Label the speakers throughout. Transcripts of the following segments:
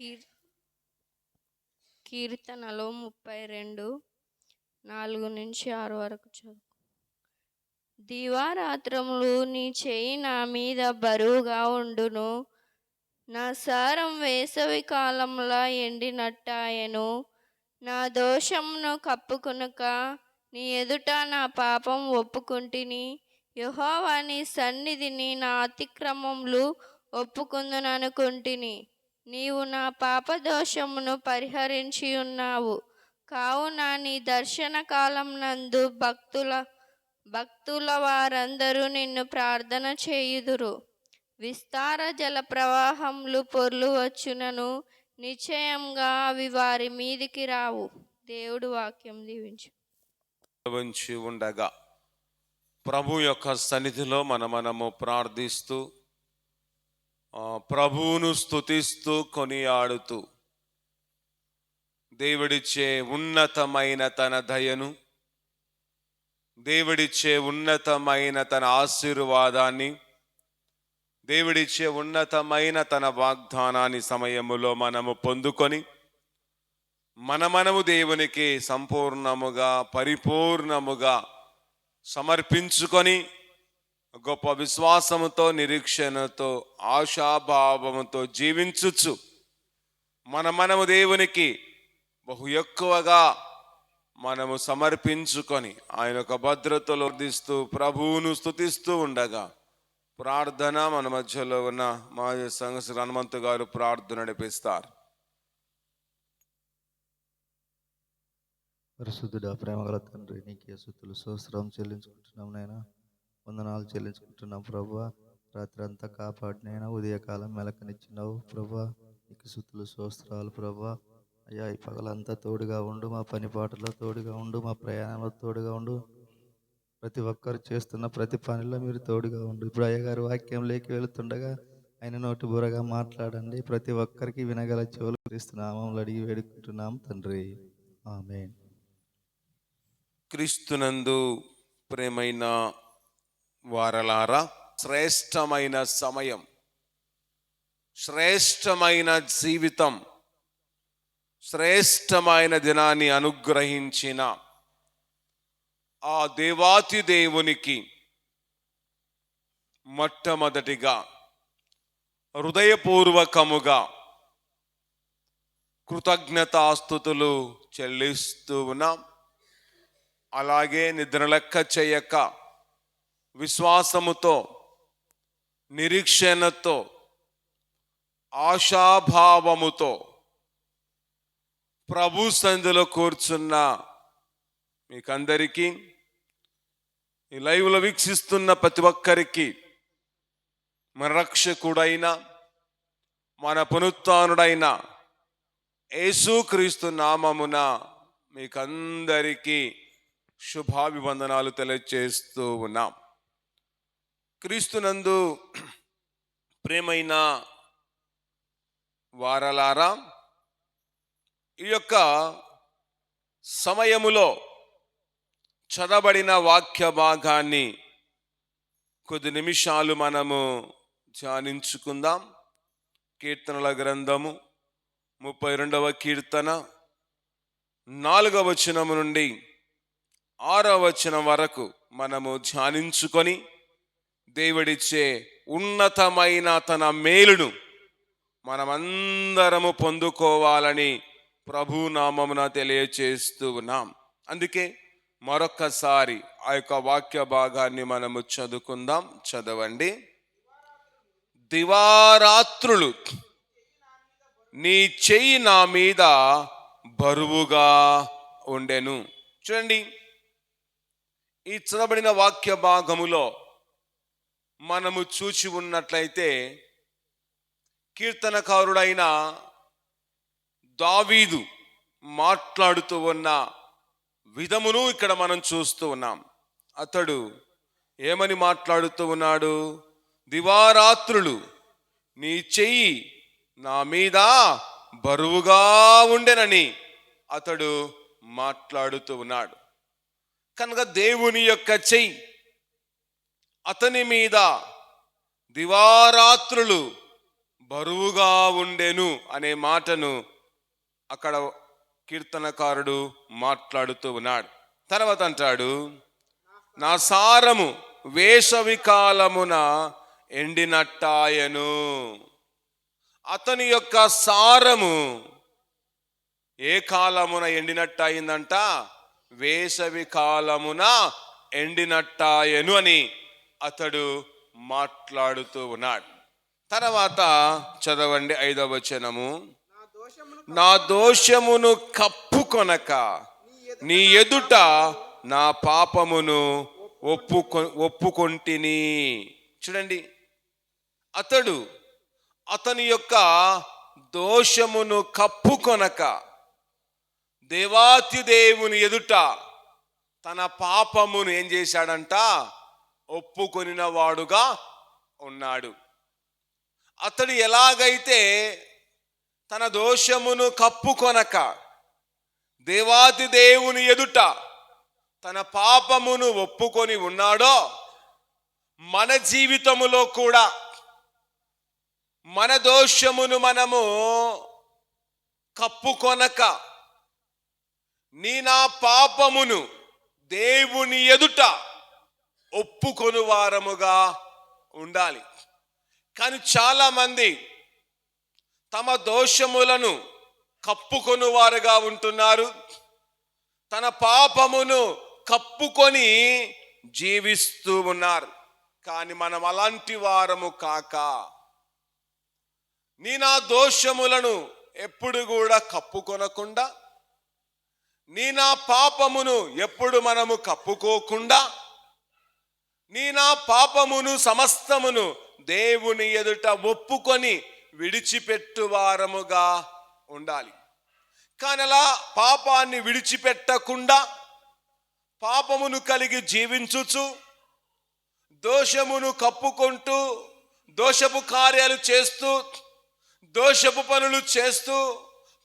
Speaker 1: కీర్ కీర్తనలో ముప్పై రెండు నాలుగు నుంచి ఆరు వరకు చదువు. దివారాత్రములు నీ చేయి నా మీద బరువుగా ఉండును. నా సారం వేసవి కాలంలో ఎండినట్టాయను. నా దోషమును కప్పుకునుక నీ ఎదుట నా పాపం ఒప్పుకుంటిని. యెహోవా నీ సన్నిధిని నా అతిక్రమములు ఒప్పుకుందుననుకుంటిని. నీవు నా పాపదోషమును పరిహరించి ఉన్నావు కావున నీ దర్శన కాలం నందు భక్తుల భక్తుల వారందరూ నిన్ను ప్రార్థన చేయుదురు. విస్తార జల ప్రవాహములు పొర్లు వచ్చునను నిశ్చయంగా అవి వారి మీదికి రావు. దేవుడు వాక్యం దీవించు.
Speaker 2: ఉండగా ప్రభు యొక్క సన్నిధిలో మన మనము ప్రార్థిస్తూ ప్రభువును స్తుతిస్తూ కొనియాడుతూ దేవుడిచ్చే ఉన్నతమైన తన దయను దేవుడిచ్చే ఉన్నతమైన తన ఆశీర్వాదాన్ని దేవుడిచ్చే ఉన్నతమైన తన వాగ్దానాన్ని సమయములో మనము పొందుకొని మన మనము దేవునికి సంపూర్ణముగా పరిపూర్ణముగా సమర్పించుకొని గొప్ప విశ్వాసముతో నిరీక్షణతో ఆశాభావముతో జీవించుచు మన మనము దేవునికి బహు ఎక్కువగా మనము సమర్పించుకొని ఆయన యొక్క భద్రతలో వర్ధిస్తూ ప్రభువును స్థుతిస్తూ ఉండగా ప్రార్థన మన మధ్యలో ఉన్న మాజీ సంఘ శ్రీ హనుమంతు గారు ప్రార్థన నడిపిస్తారు.
Speaker 3: పరిశుద్ధుడా ప్రేమగల తండ్రి నీకే స్థుతులు సోస్త్రం చెల్లించుకుంటున్నాం నాయన. వందనాలు చెల్లించుకుంటున్నాం ప్రభా రాత్రి అంతా కాపాడినైనా ఉదయకాలం మెలకనిచ్చినావు ప్రభా నీకు సుతులు సోస్త్రాలు ప్రభా అయ్యా ఈ పగలంతా తోడుగా ఉండు మా పని పాటలో తోడుగా ఉండు మా ప్రయాణంలో తోడుగా ఉండు. ప్రతి ఒక్కరు చేస్తున్న ప్రతి పనిలో మీరు తోడుగా ఉండు. ఇప్పుడు అయ్యగారు వాక్యం లేకి వెళుతుండగా ఆయన నోటి బురగా మాట్లాడండి. ప్రతి ఒక్కరికి వినగల చెవులు క్రీస్తునామంలో అడిగి వేడుకుంటున్నాం తండ్రి. ఆమె
Speaker 2: క్రీస్తునందు ప్రేమైన వారలారా శ్రేష్టమైన సమయం శ్రేష్టమైన జీవితం శ్రేష్టమైన దినాన్ని అనుగ్రహించిన ఆ దేవాతి దేవునికి మొట్టమొదటిగా హృదయపూర్వకముగా కృతజ్ఞతాస్థుతులు చెల్లిస్తూ ఉన్నాం. అలాగే నిద్రలెక్క చేయక విశ్వాసముతో నిరీక్షణతో ఆశాభావముతో ప్రభు సంధిలో కూర్చున్న మీకందరికీ ఈ లైవ్లో వీక్షిస్తున్న ప్రతి ఒక్కరికి మన రక్షకుడైన మన పునరుత్డైన యేసుక్రీస్తు నామమున మీకందరికీ శుభాభివందనాలు తెలియజేస్తూ ఉన్నాం. క్రీస్తునందు ప్రేమైన వారలారా ఈ యొక్క సమయములో చదబడిన వాక్య భాగాన్ని కొద్ది నిమిషాలు మనము ధ్యానించుకుందాం. కీర్తనల గ్రంథము ముప్పై రెండవ కీర్తన నాలుగవ వచనము నుండి ఆరవ వచనం వరకు మనము ధ్యానించుకొని దేవుడిచ్చే ఉన్నతమైన తన మేలును మనమందరము పొందుకోవాలని ప్రభు నామమున తెలియచేస్తూ ఉన్నాం. అందుకే మరొక్కసారి ఆ యొక్క వాక్య భాగాన్ని మనము చదువుకుందాం. చదవండి. దివారాత్రులు నీ చెయ్యి నా మీద బరువుగా ఉండెను. చూడండి ఈ చదవబడిన వాక్య భాగములో మనము చూచి ఉన్నట్లయితే కీర్తనకారుడైన దావీదు మాట్లాడుతూ ఉన్న విధమును ఇక్కడ మనం చూస్తూ ఉన్నాం. అతడు ఏమని మాట్లాడుతూ ఉన్నాడు? దివారాత్రులు నీ చెయ్యి నా మీద బరువుగా ఉండెనని అతడు మాట్లాడుతూ ఉన్నాడు. కనుక దేవుని యొక్క చెయ్యి అతని మీద దివారాత్రులు బరువుగా ఉండెను అనే మాటను అక్కడ కీర్తనకారుడు మాట్లాడుతూ ఉన్నాడు. తర్వాత అంటాడు నా సారము వేసవి కాలమున ఎండినట్టాయను. అతని యొక్క సారము ఏ కాలమున ఎండినట్టయిందంట? వేసవి కాలమున ఎండినట్టాయను అని అతడు మాట్లాడుతూ ఉన్నాడు. తర్వాత చదవండి ఐదవ వచనము. నా దోషమును కప్పుకొనక నీ ఎదుట నా పాపమును ఒప్పుకొ ఒప్పుకొంటిని. చూడండి. అతడు అతని యొక్క దోషమును కప్పుకొనక దేవాతి దేవుని ఎదుట తన పాపమును ఏం చేశాడంట? ఒప్పుకొనిన వాడుగా ఉన్నాడు. అతడు ఎలాగైతే తన దోషమును కప్పుకొనక దేవాతి దేవుని ఎదుట తన పాపమును ఒప్పుకొని ఉన్నాడో మన జీవితములో కూడా మన దోషమును మనము కప్పుకొనక నీ నా పాపమును దేవుని ఎదుట ఒప్పుకొను వారముగా ఉండాలి. కానీ చాలామంది తమ దోషములను కప్పుకొను వారుగా ఉంటున్నారు. తన పాపమును కప్పుకొని జీవిస్తూ ఉన్నారు. కానీ మనం అలాంటి వారము కాక నీ నా దోషములను ఎప్పుడు కూడా కప్పుకొనకుండా నీ నా పాపమును ఎప్పుడు మనము కప్పుకోకుండా నీ నా పాపమును సమస్తమును దేవుని ఎదుట ఒప్పుకొని విడిచిపెట్టు వారముగా ఉండాలి. కానీ అలా పాపాన్ని విడిచిపెట్టకుండా పాపమును కలిగి జీవించుచు దోషమును కప్పుకుంటూ దోషపు కార్యాలు చేస్తూ దోషపు పనులు చేస్తూ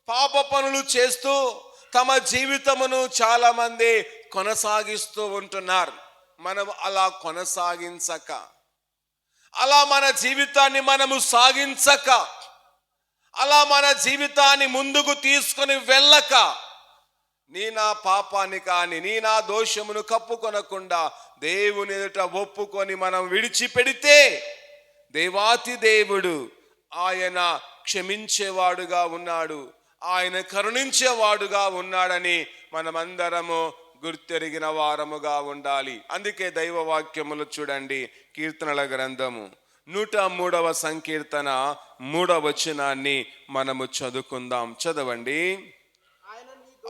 Speaker 2: పాప పనులు చేస్తూ తమ జీవితమును చాలామంది కొనసాగిస్తూ ఉంటున్నారు. మనం అలా కొనసాగించక అలా మన జీవితాన్ని మనము సాగించక అలా మన జీవితాన్ని ముందుకు తీసుకొని వెళ్ళక నీ నా పాపాన్ని కానీ నీ నా దోషమును కప్పుకొనకుండా దేవుని ఎదుట ఒప్పుకొని మనం విడిచిపెడితే దేవాతి దేవుడు ఆయన క్షమించేవాడుగా ఉన్నాడు ఆయన కరుణించేవాడుగా ఉన్నాడని మనమందరము గుర్తెరిగిన వారముగా ఉండాలి. అందుకే దైవ వాక్యములు చూడండి కీర్తనల గ్రంథము. నూట మూడవ సంకీర్తన మూడవ వచనాన్ని మనము చదువుకుందాం. చదవండి.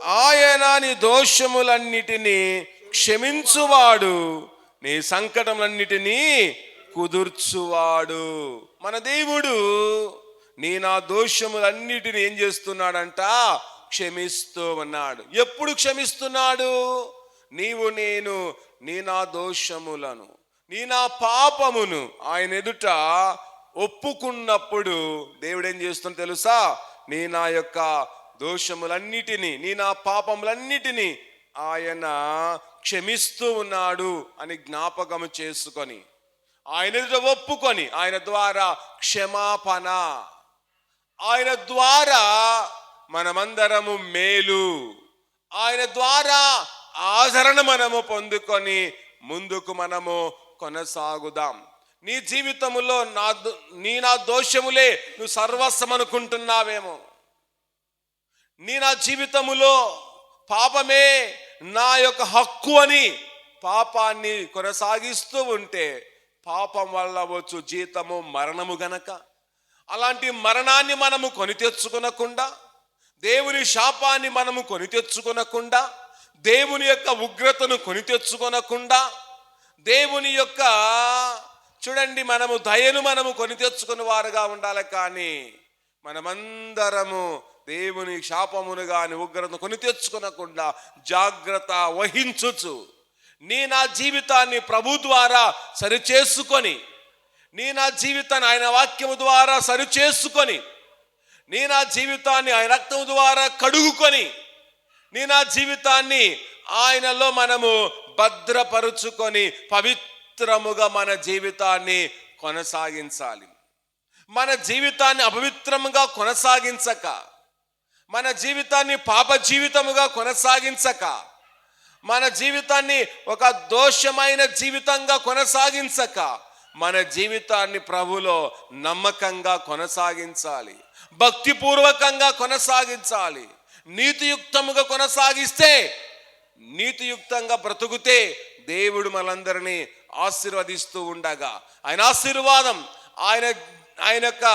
Speaker 2: ఆయన నీ దోషములన్నిటినీ క్షమించువాడు నీ సంకటములన్నిటినీ కుదుర్చువాడు. మన దేవుడు నీ నా దోషములన్నిటిని ఏం చేస్తున్నాడంట? క్షమిస్తూ ఉన్నాడు ఎప్పుడు క్షమిస్తున్నాడు? నీవు నేను నీ నా దోషములను నీ నా పాపమును ఆయన ఎదుట ఒప్పుకున్నప్పుడు దేవుడు ఏం చేస్తున్నా తెలుసా? నీ నా యొక్క దోషములన్నిటినీ నీ నా పాపములన్నిటినీ ఆయన క్షమిస్తూ ఉన్నాడు అని జ్ఞాపకం చేసుకొని ఆయన ఎదుట ఒప్పుకొని ఆయన ద్వారా క్షమాపణ ఆయన ద్వారా మనమందరము మేలు. ఆయన ద్వారా ఆదరణ మనము పొందుకొని ముందుకు మనము కొనసాగుదాం. నీ జీవితములో నా దో- నీ నా దోషములే నువ్వు సర్వస్వం అనుకుంటున్నావేమో నీ నా జీవితములో పాపమే నా యొక్క హక్కు అని పాపాన్ని కొనసాగిస్తూ ఉంటే పాపం వల్ల వచ్చు జీతము మరణము గనక. అలాంటి మరణాన్ని మనము కొని తెచ్చుకునకుండా దేవుని శాపాన్ని మనము కొని తెచ్చుకొనకుండా దేవుని యొక్క ఉగ్రతను కొని తెచ్చుకొనకుండా దేవుని యొక్క చూడండి మనము దయను మనము కొని తెచ్చుకుని వారుగా ఉండాలి కానీ మనమందరము దేవుని శాపమును కానీ ఉగ్రతను కొని తెచ్చుకొనకుండా జాగ్రత్త వహించుచు. నీ నా జీవితాన్ని ప్రభు ద్వారా సరిచేసుకొని నీ నా జీవితాన్ని ఆయన వాక్యము ద్వారా సరిచేసుకొని నీ నా జీవితాన్ని ఆయన రక్తం ద్వారా కడుగుకొని నీ నా జీవితాన్ని ఆయనలో మనము భద్రపరుచుకొని పవిత్రముగా మన జీవితాన్ని కొనసాగించాలి. మన జీవితాన్ని అపవిత్రముగా కొనసాగించక మన జీవితాన్ని పాప జీవితముగా కొనసాగించక మన జీవితాన్ని ఒక దోషమైన జీవితంగా కొనసాగించక మన జీవితాన్ని ప్రభులో నమ్మకంగా కొనసాగించాలి. భక్తిపూర్వకంగా కొనసాగించాలి. నీతియుక్తముగా కొనసాగిస్తే నీతియుక్తంగా బ్రతుకుతే దేవుడు మనందరినీ ఆశీర్వదిస్తూ ఉండగా. ఆయన ఆశీర్వాదం ఆయన ఆయన యొక్క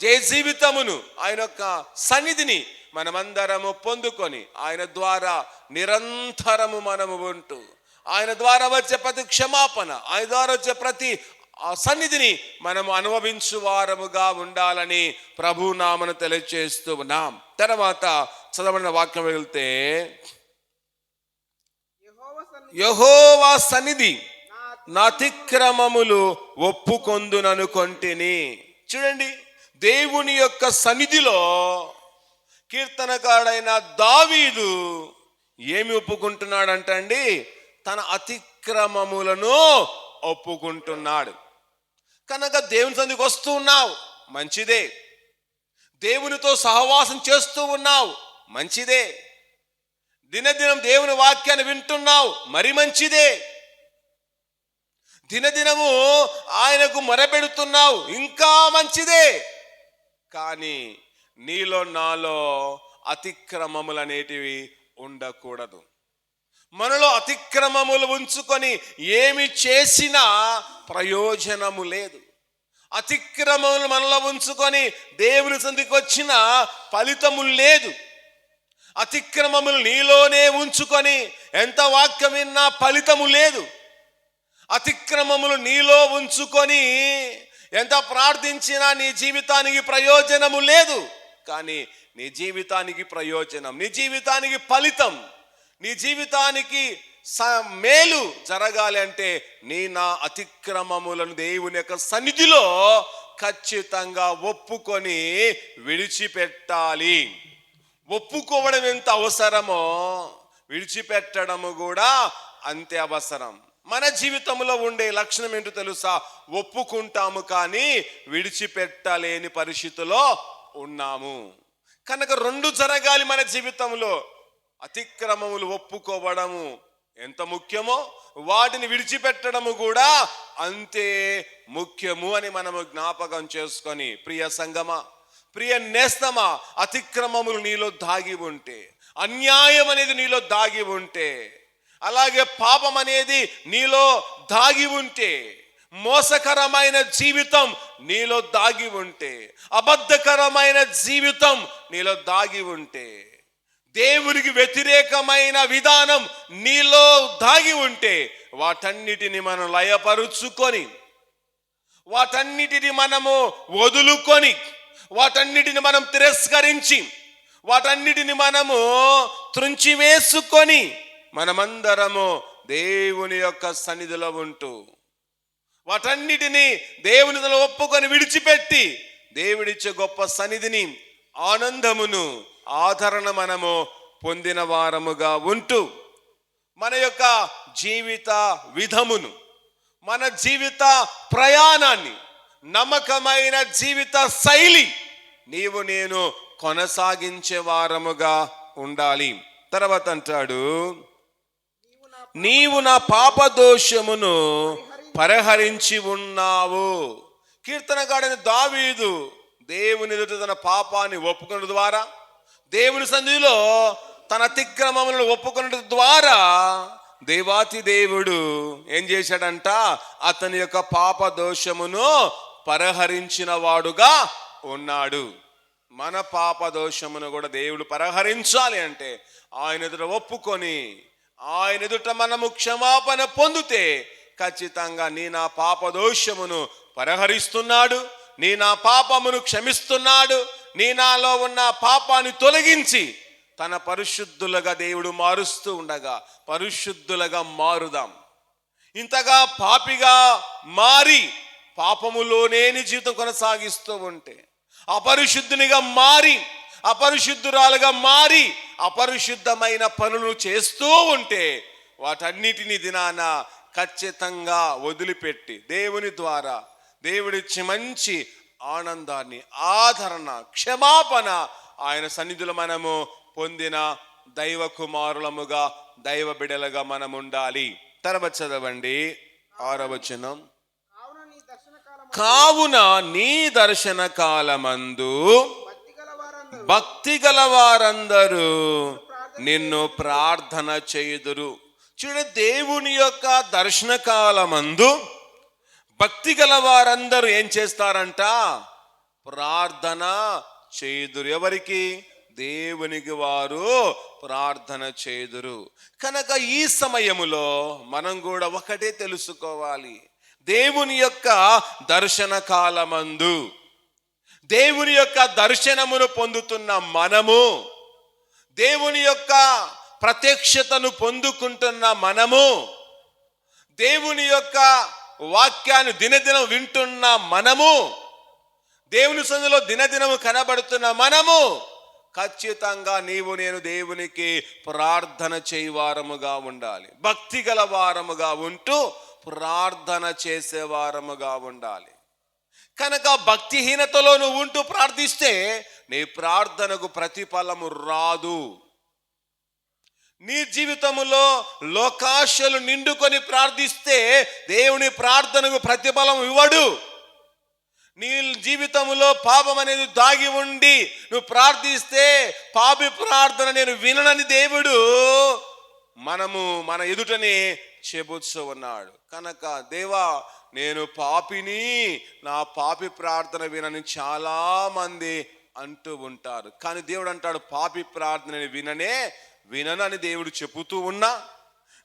Speaker 2: జయ జీవితమును ఆయన యొక్క సన్నిధిని మనమందరము పొందుకొని ఆయన ద్వారా నిరంతరము మనము ఉంటూ ఆయన ద్వారా వచ్చే ప్రతి క్షమాపణ ఆయన ద్వారా వచ్చే ప్రతి ఆ సన్నిధిని మనము అనుభవించు వారముగా ఉండాలని ప్రభు నామను తెలియజేస్తూ ఉన్నాం. తర్వాత చదవడిన వాక్యం వెళ్తే యహోవా సన్నిధి. నా అతిక్రమములు ఒప్పుకొందుననుకొంటిని చూడండి దేవుని యొక్క సన్నిధిలో కీర్తనకాడైన దావీదు ఏమి ఒప్పుకుంటున్నాడంట అండి తన అతిక్రమములను ఒప్పుకుంటున్నాడు. కనుక దేవుని సందికి వస్తూ ఉన్నావు. మంచిదే. దేవునితో సహవాసం చేస్తూ ఉన్నావు. మంచిదే. దినదినం దేవుని వాక్యాన్ని వింటున్నావు. మరి మంచిదే. దినదినము ఆయనకు మొరపెడుతున్నావు. ఇంకా మంచిదే. కానీ నీలో నాలో అతిక్రమములు అనేటివి ఉండకూడదు. మనలో అతిక్రమములు ఉంచుకొని ఏమి చేసినా ప్రయోజనము లేదు. అతిక్రమములు మనలో ఉంచుకొని దేవుని సందికి వచ్చిన ఫలితము లేదు. అతిక్రమములు నీలోనే ఉంచుకొని ఎంత వాక్యం విన్నా ఫలితము లేదు. అతిక్రమములు నీలో ఉంచుకొని ఎంత ప్రార్థించినా నీ జీవితానికి ప్రయోజనము లేదు. కానీ నీ జీవితానికి ప్రయోజనం నీ జీవితానికి ఫలితం నీ జీవితానికి స- మేలు జరగాలి అంటే నీ నా అతిక్రమములను దేవుని యొక్క సన్నిధిలో ఖచ్చితంగా ఒప్పుకొని విడిచిపెట్టాలి. ఒప్పుకోవడం ఎంత అవసరమో విడిచిపెట్టడము కూడా అంతే అవసరం. మన జీవితంలో ఉండే లక్షణం ఏంటో తెలుసా? ఒప్పుకుంటాము కానీ విడిచిపెట్టలేని పరిస్థితిలో ఉన్నాము. కనుక రెండు జరగాలి మన జీవితంలో. అతిక్రమములు ఒప్పుకోవడము ఎంత ముఖ్యమో? వాటిని విడిచిపెట్టడము కూడా అంతే ముఖ్యము అని మనము జ్ఞాపకం చేసుకొని ప్రియ సంగమా ప్రియ నేస్తమా అతిక్రమములు నీలో దాగి ఉంటే అన్యాయం అనేది నీలో దాగి ఉంటే అలాగే పాపం అనేది నీలో దాగి ఉంటే మోసకరమైన జీవితం నీలో దాగి ఉంటే అబద్ధకరమైన జీవితం నీలో దాగి ఉంటే దేవునికి వ్యతిరేకమైన విధానం నీలో దాగి ఉంటే వాటన్నిటిని మనం లయపరుచుకొని వాటన్నిటిని మనము వదులుకొని వాటన్నిటిని మనం తిరస్కరించి వాటన్నిటిని మనము త్రుంచివేసుకొని మనమందరము దేవుని యొక్క సన్నిధిలో ఉంటూ వాటన్నిటిని దేవునిలో ఒప్పుకొని విడిచిపెట్టి దేవుడిచ్చే గొప్ప సన్నిధిని ఆనందమును ఆదరణ మనము పొందిన వారముగా ఉంటూ మన యొక్క జీవిత విధమును మన జీవిత ప్రయాణాన్ని నమ్మకమైన జీవిత శైలి నీవు నేను కొనసాగించే వారముగా ఉండాలి. తర్వాత అంటాడు నీవు నా పాప దోషమును పరిహరించి ఉన్నావు. కీర్తనగాడని దావీదు దేవుని ఎదుట తన పాపాన్ని ఒప్పుకున్న ద్వారా దేవుని సన్నిధిలో తన అతిక్రమములను ఒప్పుకున్న ద్వారా దేవాతి దేవుడు ఏం చేశాడంట? అతని యొక్క పాప దోషమును పరిహరించిన వాడుగా ఉన్నాడు. మన పాప దోషమును కూడా దేవుడు పరిహరించాలి అంటే ఆయన ఎదుట ఒప్పుకొని ఆయన ఎదుట మనము క్షమాపణ పొందితే ఖచ్చితంగా నీ నా పాప దోషమును పరిహరిస్తున్నాడు నీ నా పాపమును క్షమిస్తున్నాడు నీ నాలో ఉన్న పాపాన్ని తొలగించి తన పరిశుద్ధులుగా దేవుడు మారుస్తూ ఉండగా పరిశుద్ధులుగా మారుదాం. ఇంతగా పాపిగా మారి పాపములోనేని జీవితం కొనసాగిస్తూ ఉంటే అపరిశుద్ధునిగా మారి అపరిశుద్ధురాలుగా మారి అపరిశుద్ధమైన పనులు చేస్తూ ఉంటే వాటన్నిటిని దినాన ఖచ్చితంగా వదిలిపెట్టి దేవుని ద్వారా దేవుడిచ్చి మంచి ఆనందాన్ని ఆదరణ క్షమాపణ ఆయన సన్నిధిలో మనము పొందిన దైవ కుమారులముగా దైవ బిడలుగా మనం ఉండాలి తర్వాత చదవండి. ఆరవచనం
Speaker 4: కావున నీ దర్శన
Speaker 2: కాలమందు
Speaker 4: భక్తి గల వారందరూ
Speaker 2: నిన్ను ప్రార్థన చేయుదురు. చూడ దేవుని యొక్క దర్శన కాలమందు భక్తి గల వారందరూ ఏం చేస్తారంట? ప్రార్థన చేదురు. ఎవరికి? దేవునికి వారు ప్రార్థన చేదురు. కనుక ఈ సమయములో మనం కూడా ఒకటే తెలుసుకోవాలి. దేవుని యొక్క దర్శన కాలమందు దేవుని యొక్క దర్శనమును పొందుతున్న మనము దేవుని యొక్క ప్రత్యక్షతను పొందుకుంటున్న మనము దేవుని యొక్క వాక్యాన్ని దినదినం వింటున్న మనము దేవుని సందులో దినదినము కనబడుతున్న మనము ఖచ్చితంగా నీవు నేను దేవునికి ప్రార్థన చేయవారముగా ఉండాలి. భక్తి గల వారముగా ఉంటూ ప్రార్థన చేసేవారముగా ఉండాలి. కనుక భక్తిహీనతలో నువ్వు ఉంటూ ప్రార్థిస్తే నీ ప్రార్థనకు ప్రతిఫలము రాదు. నీ జీవితంలో లోకాశలు నిండుకొని ప్రార్థిస్తే దేవుని ప్రార్థనకు ప్రతిఫలం ఇవ్వడు. నీ జీవితంలో పాపం అనేది దాగి ఉండి నువ్వు ప్రార్థిస్తే పాపి ప్రార్థన నేను విననని దేవుడు మనము మన ఎదుటనే చెబుతూ ఉన్నాడు. కనుక దేవా నేను పాపిని నా పాపి ప్రార్థన వినని చాలా మంది అంటూ ఉంటారు. కానీ దేవుడు అంటాడు పాపి ప్రార్థనని విననే విననని దేవుడు చెబుతూ ఉన్నా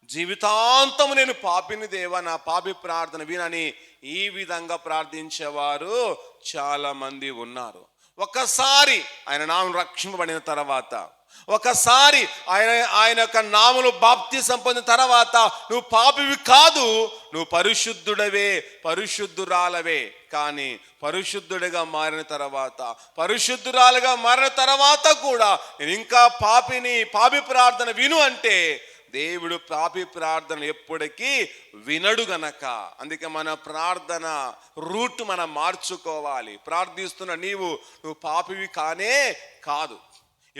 Speaker 2: జీవితాంతము నేను పాపిని దేవా నా పాపి ప్రార్థన వినని ఈ విధంగా ప్రార్థించేవారు చాలామంది ఉన్నారు. ఒకసారి ఆయన నామం రక్షింపబడిన తర్వాత ఒకసారి ఆయన ఆయన యొక్క నాములు బాప్తి సంపొందిన తర్వాత నువ్వు పాపివి కాదు నువ్వు పరిశుద్ధుడవే పరిశుద్ధురాలవే. కానీ పరిశుద్ధుడిగా మారిన తర్వాత పరిశుద్ధురాలుగా మారిన తర్వాత కూడా నేను ఇంకా పాపిని పాపి ప్రార్థన విను అంటే దేవుడు పాపి ప్రార్థన ఎప్పటికీ వినడు గనక. అందుకే మన ప్రార్థన రూట్ మనం మార్చుకోవాలి. ప్రార్థిస్తున్న నీవు నువ్వు పాపివి కానే కాదు.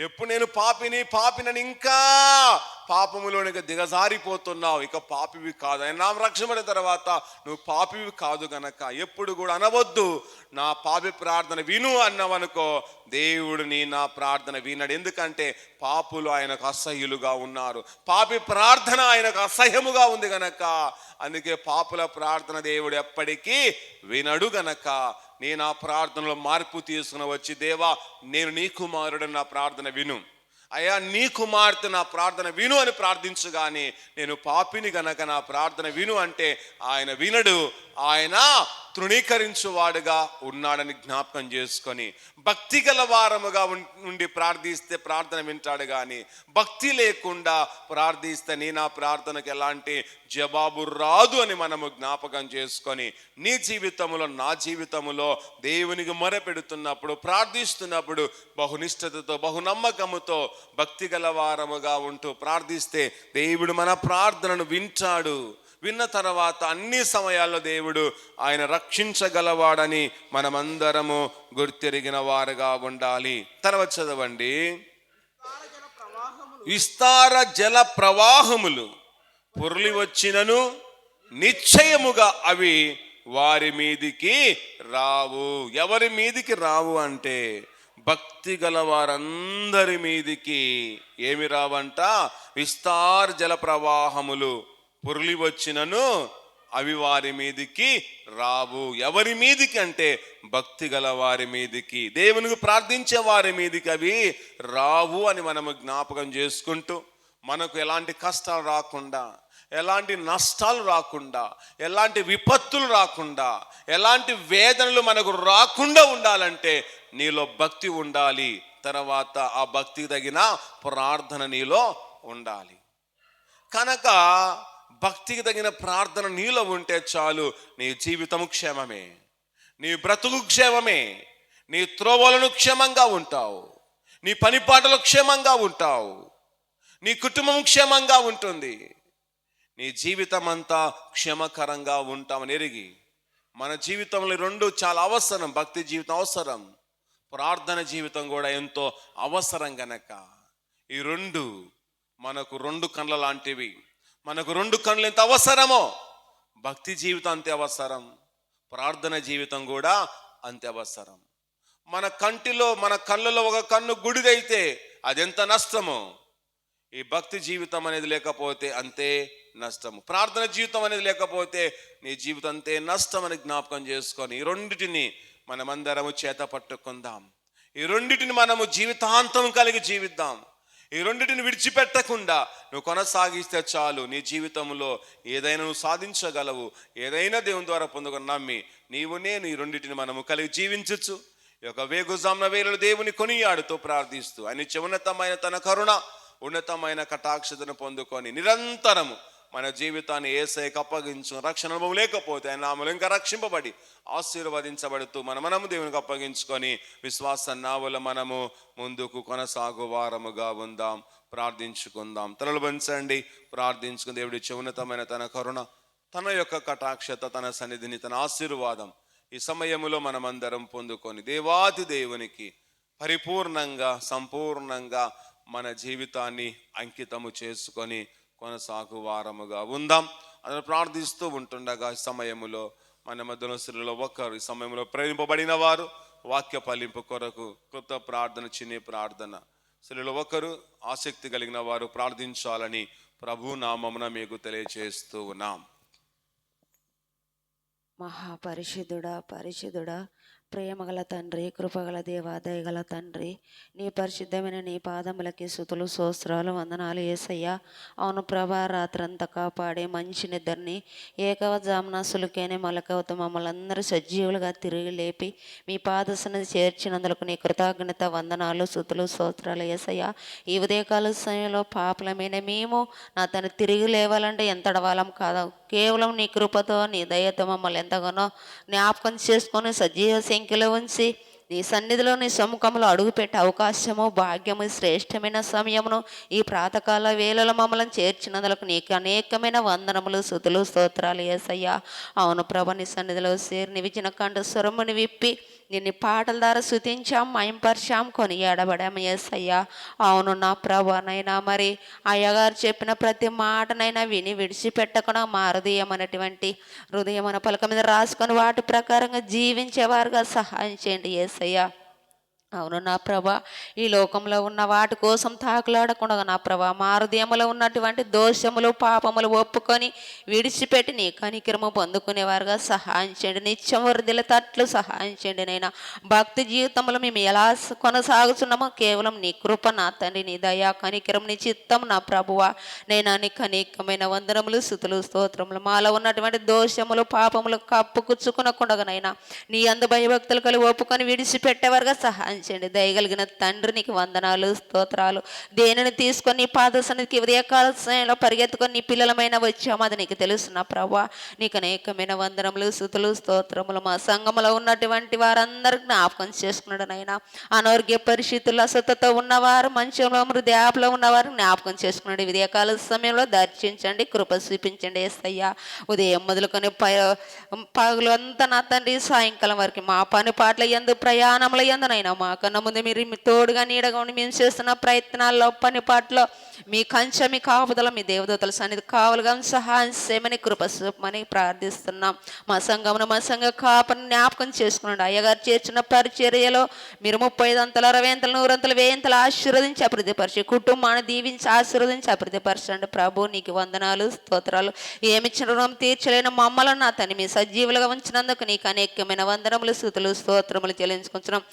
Speaker 2: ఎప్పుడు నేను పాపిని పాపినని ఇంకా పాపములోనికి దిగజారిపోతున్నావు. ఇక పాపివి కాదు. ఆయన నామ రక్షపడిన తర్వాత నువ్వు పాపివి కాదు గనక. ఎప్పుడు కూడా అనవద్దు. నా పాపి ప్రార్థన విను అన్నవనుకో దేవుడు నీ నా ప్రార్థన వినడు. ఎందుకంటే పాపులు ఆయనకు అసహ్యులుగా ఉన్నారు. పాపి ప్రార్థన ఆయనకు అసహ్యముగా ఉంది గనక. అందుకే పాపుల ప్రార్థన దేవుడు ఎప్పటికీ వినడు గనక. నేను ఆ ప్రార్థనలో మార్పు తీసుకుని వచ్చి దేవా నేను నీ కుమారుడు నా ప్రార్థన విను. అయ్యా నీ కుమార్తె నా ప్రార్థన విను అని ప్రార్థించుగాని నేను పాపిని గనక నా ప్రార్థన విను అంటే ఆయన వినడు. ఆయన తృణీకరించువాడుగా ఉన్నాడని జ్ఞాపకం చేసుకొని భక్తి గల వారముగా ఉం- ఉండి ప్రార్థిస్తే ప్రార్థన వింటాడు కానీ భక్తి లేకుండా ప్రార్థిస్తే నీ నా ప్రార్థనకు ఎలాంటి జవాబు రాదు అని మనము జ్ఞాపకం చేసుకొని నీ జీవితంలో నా జీవితంలో దేవునికి మొరపెడుతున్నప్పుడు ప్రార్థిస్తున్నప్పుడు బహునిష్టతతో బహునమ్మకముతో భక్తి గల వారముగా ఉంటూ ప్రార్థిస్తే దేవుడు మన ప్రార్థనను వింటాడు. విన్న తర్వాత అన్ని సమయాల్లో దేవుడు ఆయన రక్షించగలవాడని మనమందరము గుర్తెరిగిన వారుగా ఉండాలి. తర్వాత చదవండి. విస్తార జల ప్రవాహములు పొర్లి వచ్చినను నిశ్చయముగా అవి వారి మీదికి రావు. ఎవరి మీదికి రావు అంటే భక్తి గల వారందరి మీదికి ఏమి రావంట? విస్తార జల ప్రవాహములు పొర్లి వచ్చినను అవి వారి మీదికి రావు. ఎవరి మీదికి అంటే భక్తి గల వారి మీదికి దేవునికి ప్రార్థించే వారి మీదికి అవి రావు అని మనము జ్ఞాపకం చేసుకుంటూ మనకు ఎలాంటి కష్టాలు రాకుండా ఎలాంటి నష్టాలు రాకుండా ఎలాంటి విపత్తులు రాకుండా ఎలాంటి వేదనలు మనకు రాకుండా ఉండాలంటే నీలో భక్తి ఉండాలి. తర్వాత ఆ భక్తికి తగిన ప్రార్థన నీలో ఉండాలి. కనుక భక్తికి తగిన ప్రార్థన నీలో ఉంటే చాలు. నీ జీవితము క్షేమమే. నీ బ్రతుకు క్షేమమే. నీ త్రోవలను క్షేమంగా ఉంటావు. నీ పనిపాటలు క్షేమంగా ఉంటావు. నీ కుటుంబం క్షేమంగా ఉంటుంది. నీ జీవితం అంతా క్షేమకరంగా ఉంటామని ఎరిగి మన జీవితంలో రెండు చాలా అవసరం. భక్తి జీవితం అవసరం. ప్రార్థన జీవితం కూడా ఎంతో అవసరం గనక. ఈ రెండు మనకు రెండు కళ్ళ లాంటివి మనకు రెండు కళ్ళు ఎంత అవసరమో? భక్తి జీవితం అంతే అవసరం. ప్రార్థన జీవితం కూడా అంతే అవసరం. మన కంటిలో మన కళ్ళలో ఒక కన్ను గుడిదైతే అదెంత నష్టమో? ఈ భక్తి జీవితం అనేది లేకపోతే అంతే నష్టము. ప్రార్థన జీవితం అనేది లేకపోతే నీ జీవితం అంతే నష్టం అని జ్ఞాపకం చేసుకొని ఈ రెండింటిని మనమందరము చేత పట్టుకుందాం. ఈ రెండింటిని మనము జీవితాంతం కలిగి జీవిద్దాం. ఈ రెండింటిని విడిచిపెట్టకుండా నువ్వు కొనసాగిస్తే చాలు. నీ జీవితంలో ఏదైనా నువ్వు సాధించగలవు. ఏదైనా దేవుని ద్వారా పొందుకొని నమ్మి నీవు నేను ఈ రెండింటిని మనము కలిగి జీవించచ్చు. ఈ యొక్క వేగుజామ్న వేలు దేవుని కొనియాడుతూ ప్రార్థిస్తూ ఆయన ఉన్నతమైన తన కరుణ ఉన్నతమైన కటాక్షతను పొందుకొని నిరంతరము మన జీవితాన్ని ఏసైకి అప్పగించు రక్షణ అనుభవం లేకపోతే ఆయన నామలు ఇంకా రక్షింపబడి ఆశీర్వదించబడుతూ మన మనము దేవునికి అప్పగించుకొని విశ్వాస నావుల మనము ముందుకు కొనసాగు వారముగా ఉందాం. ప్రార్థించుకుందాం. తలలు పంచండి ప్రార్థించుకుని దేవుడి ఇచ్చే తన కరుణ తన యొక్క కటాక్షత తన సన్నిధిని తన ఆశీర్వాదం ఈ సమయంలో మనమందరం పొందుకొని దేవాది దేవునికి పరిపూర్ణంగా సంపూర్ణంగా మన జీవితాన్ని అంకితము చేసుకొని కొనసాగు వారముగా ఉందాం. అతను ప్రార్థిస్తూ ఉంటుండగా సమయములో మన మధ్యలో స్త్రీలో ఒకరు ఈ సమయంలో ప్రేమింపబడిన వారు వాక్య పలింపు కొరకు కృత ప్రార్థన చిన్ని ప్రార్థన. స్త్రీలో ఒకరు ఆసక్తి కలిగిన వారు ప్రార్థించాలని ప్రభు నామమున మీకు తెలియచేస్తూ ఉన్నాం.
Speaker 5: మహాపరిశుద్ధుడా పరిశుద్ధుడా ప్రేమగల తండ్రి కృపగల దేవా దయగల తండ్రి నీ పరిశుద్ధమైన నీ పాదములకి సుతులు సోస్త్రాలు వందనాలు ఏసయ్యా. అవును ప్రభా రాత్రంతా కాపాడే మంచి నిద్రని ఏకవజామున సులుకైన మొలకవుతూ మమ్మల్ని అందరూ సజీవులుగా తిరిగి లేపి మీ పాదశని చేర్చినందులకు నీ కృతజ్ఞత వందనాలు సుతులు స్తోత్రాలు ఏసయ్యా. ఈ ఉదయకాల సమయంలో పాపలమైన మేము నా తను తిరిగి లేవాలంటే ఎంత అడవాలం కాదు. కేవలం నీ కృపతో నీ దయతో మమ్మల్ని ఎంతగానో జ్ఞాపకం చేసుకొని సజీవ సంఖ్యలో ఉంచి నీ సన్నిధిలో నీ సముఖంలో అడుగుపెట్టే అవకాశము భాగ్యము శ్రేష్టమైన సమయమును ఈ ప్రాతకాల వేళలో మమ్మల్ని చేర్చినందులకు నీకు అనేకమైన వందనములు సుతులు స్తోత్రాలు ఏసయ్యా. అవును ప్రభ నీ సన్నిధిలో సేరిని విజనకాండ స్వరముని విప్పి నిన్ను పాటల ద్వారా శుతించాం మయంపరిచాం కొని ఎడబడాం అయ్యా అవును నా ప్రభనైనా మరి అయ్యగారు చెప్పిన ప్రతి మాటనైనా విని విడిచిపెట్టకుండా మా హృదయం అనేటువంటి హృదయం అనే పలక మీద రాసుకొని వాటి ప్రకారంగా జీవించేవారుగా సహాయం చేయండి ఎస్ అయ్యా అవును నా ప్రభా ఈ లోకంలో ఉన్న వాటి కోసం తాకులాడకుండా నా ప్రభా మా ఉన్నటువంటి దోషములు పాపములు ఒప్పుకొని విడిచిపెట్టి నీ కనికిరము పొందుకునేవారుగా. సహాయం చేయండి. నిత్యం వృద్ధుల తట్లు సహాయం చేయండి నైనా భక్తి జీవితంలో మేము ఎలా కొనసాగుతున్నామో కేవలం నీ కృప నా తండ్రి నీ దయా కనికరం నీ చిత్తం నా ప్రభువా. నేను నీకు అనేకమైన వందనములు శుతులు స్తోత్రములు. మాలో ఉన్నటువంటి దోషములు పాపములు కప్పుకుచ్చుకునకుండగనైనా నీ అందు భయభక్తులు కలిగి ఒప్పుకొని విడిచిపెట్టేవారుగా సహాయం చేయండి దయగలిగిన తండ్రి నీకు వందనాలు స్తోత్రాలు. దేనిని తీసుకొని నీ పాద సన్నిధికి ఉదయకాల సమయంలో పరిగెత్తుకొని నీ పిల్లలమైన వచ్చాము అది నీకు తెలుసు ప్రభా. నీకు అనేకమైన వందనములు శృతులు స్తోత్రములు మా సంఘములో ఉన్నటువంటి వారందరూ జ్ఞాపకం చేసుకున్నాడు నాయన అనారోగ్య పరిస్థితుల్లో అసతతో ఉన్నవారు మంచంలో మృదయాపలో ఉన్నవారు జ్ఞాపకం చేసుకున్నాడు ఉదయకాల సమయంలో దర్శించండి కృప చూపించండి ఏసయ్యా. ఉదయం మొదలుకొని ప పగులంతా నా తండ్రి సాయంకాలం వరకు మా పని పాటల ఎందు ప్రయాణముల ఎందునైనా మాకన్నా ముందు మీరు మీ తోడుగా నీడగా ఉండి మేము చేస్తున్న ప్రయత్నాల్లో పని పాటలో మీ కంచె మీ కాపుదల మీ దేవదూతల సన్నిధి కావలుగా సహాయం చేయమని కృప ప్రార్థిస్తున్నాం. మా సంఘమును మా సంఘ కాపను జ్ఞాపకం చేసుకున్నాడు అయ్యగారు చేర్చిన పరిచర్యలో మీరు ముప్పై ఐదు అంతలు అరవై అంతలు నూరంతలు వేయంతలు ఆశీర్వదించి అభివృద్ధిపరచు కుటుంబాన్ని దీవించి ఆశీర్వదించి అభివృద్ధిపరచండి. ప్రభు నీకు వందనాలు స్తోత్రాలు. ఏమిచ్చిన రుణం తీర్చలేని మమ్మలను నా తని మీ సజీవులుగా ఉంచినందుకు నీకు అనేకమైన వందనములు స్థుతులు స్తోత్రములు చెల్లించుకుంటున్నాం.